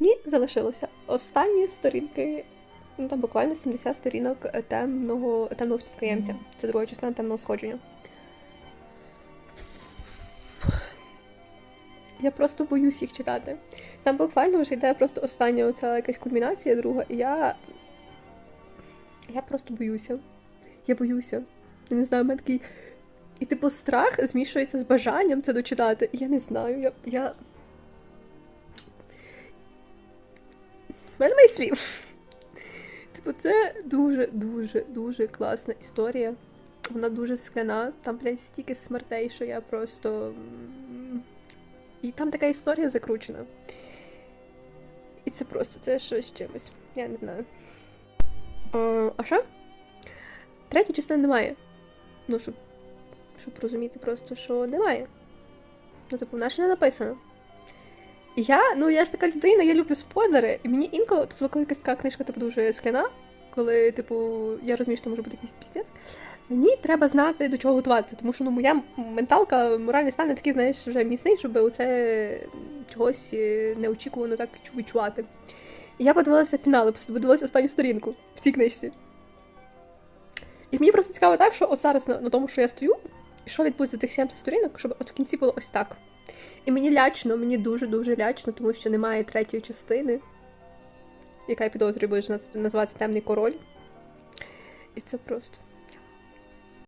Ні, залишилося. Останні сторінки, ну там буквально 70 сторінок темного, темного спадкоємця. Це друга частина темного сходження. Я просто боюсь їх читати. Там буквально вже йде просто остання оця якась кульмінація друга, і я. Я просто боюся. Я боюся. Я не знаю, в мене такий. І типу страх змішується з бажанням це дочитати. Я не знаю. Я. я... мене немає слів. Типу, це дуже, дуже, класна історія. Вона дуже скляна, там, блядь, стільки смертей, що я просто. І там така історія закручена. І це просто це щось чимось. Я не знаю. Е, а що? Третьої частини немає. Ну, щоб, щоб розуміти просто, що немає. Ну, типу, вона ще не написана. Я, ну я ж така людина, я люблю спойлери, і мені інколи, то коли якась така книжка типу дуже скляна, коли, типу, я розумію, що це може бути якийсь піздець, мені треба знати, до чого готуватися, тому що ну, моя менталка, моральний стан не такий, знаєш, вже міцний, щоб оце чогось е, неочікувано так відчувати. І я подивилася фінали, подивилася останню сторінку в цій книжці. І мені просто цікаво так, що от зараз на, на тому, що я стою, і що відбудеться тих 70 сторінок, щоб от в кінці було ось так. І мені лячно, мені дуже-дуже лячно, тому що немає третьої частини, яка я підозрюю, буде наз- називатися Темний король. І це просто.